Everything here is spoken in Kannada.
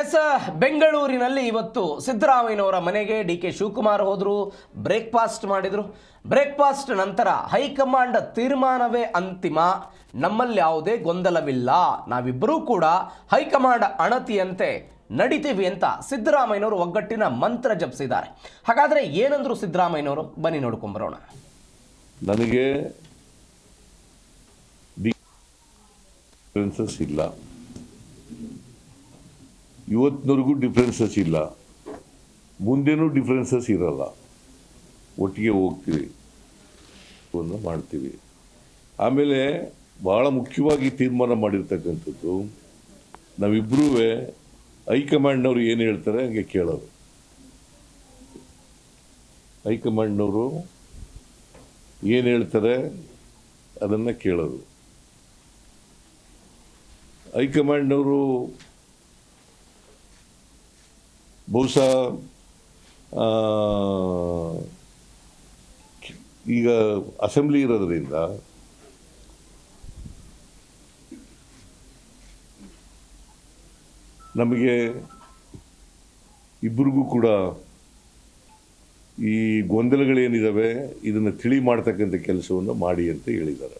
ಎಸ್ ಬೆಂಗಳೂರಿನಲ್ಲಿ ಇವತ್ತು ಸಿದ್ದರಾಮಯ್ಯನವರ ಮನೆಗೆ ಡಿ ಕೆ ಶಿವಕುಮಾರ್ ಹೋದರು ಬ್ರೇಕ್ಫಾಸ್ಟ್ ಮಾಡಿದರು. ಬ್ರೇಕ್ಫಾಸ್ಟ್ ನಂತರ ಹೈಕಮಾಂಡ್ ತೀರ್ಮಾನವೇ ಅಂತಿಮ. ನಮ್ಮಲ್ಲಿ ಯಾವುದೇ ಗೊಂದಲವಿಲ್ಲ. ನಾವಿಬ್ಬರೂ ಕೂಡ ಹೈಕಮಾಂಡ್ ಅಣತಿಯಂತೆ ನಡಿತೀವಿ ಅಂತ ಸಿದ್ದರಾಮಯ್ಯನವರು ಒಗ್ಗಟ್ಟಿನ ಮಂತ್ರ ಜಪಿಸಿದ್ದಾರೆ. ಹಾಗಾದರೆ ಏನಂದ್ರು ಸಿದ್ದರಾಮಯ್ಯನವರು? ಬನ್ನಿ ನೋಡ್ಕೊಂಬರೋಣ ನನಗೆ ಇಲ್ಲ. ಇವತ್ತಿನವರೆಗೂ ಡಿಫ್ರೆನ್ಸಸ್ ಇಲ್ಲ. ಮುಂದೇನೂ ಡಿಫ್ರೆನ್ಸಸ್ ಇರಲ್ಲ. ಒಟ್ಟಿಗೆ ಹೋಗ್ತೀವಿ. ಒಂದು ಮಾಡ್ತೀವಿ. ಆಮೇಲೆ ಭಾಳ ಮುಖ್ಯವಾಗಿ ತೀರ್ಮಾನ ಮಾಡಿರ್ತಕ್ಕಂಥದ್ದು ನಾವಿಬ್ಬರೂ ಹೈಕಮಾಂಡ್ನವರು ಏನು ಹೇಳ್ತಾರೆ ಹಂಗೆ ಕೇಳೋದು. ಹೈಕಮಾಂಡ್ನವರು ಏನು ಹೇಳ್ತಾರೆ ಅದನ್ನು ಕೇಳೋದು. ಹೈಕಮಾಂಡ್ನವರು ಬಹುಶಃ ಈಗ ಅಸೆಂಬ್ಲಿ ಇರೋದ್ರಿಂದ ನಮಗೆ ಇಬ್ಬರಿಗೂ ಕೂಡ ಈ ಗೊಂದಲಗಳೇನಿದ್ದಾವೆ ಇದನ್ನು ತಿಳಿ ಮಾಡ್ತಕ್ಕಂಥ ಕೆಲಸವನ್ನು ಮಾಡಿ ಅಂತ ಹೇಳಿದ್ದಾರೆ.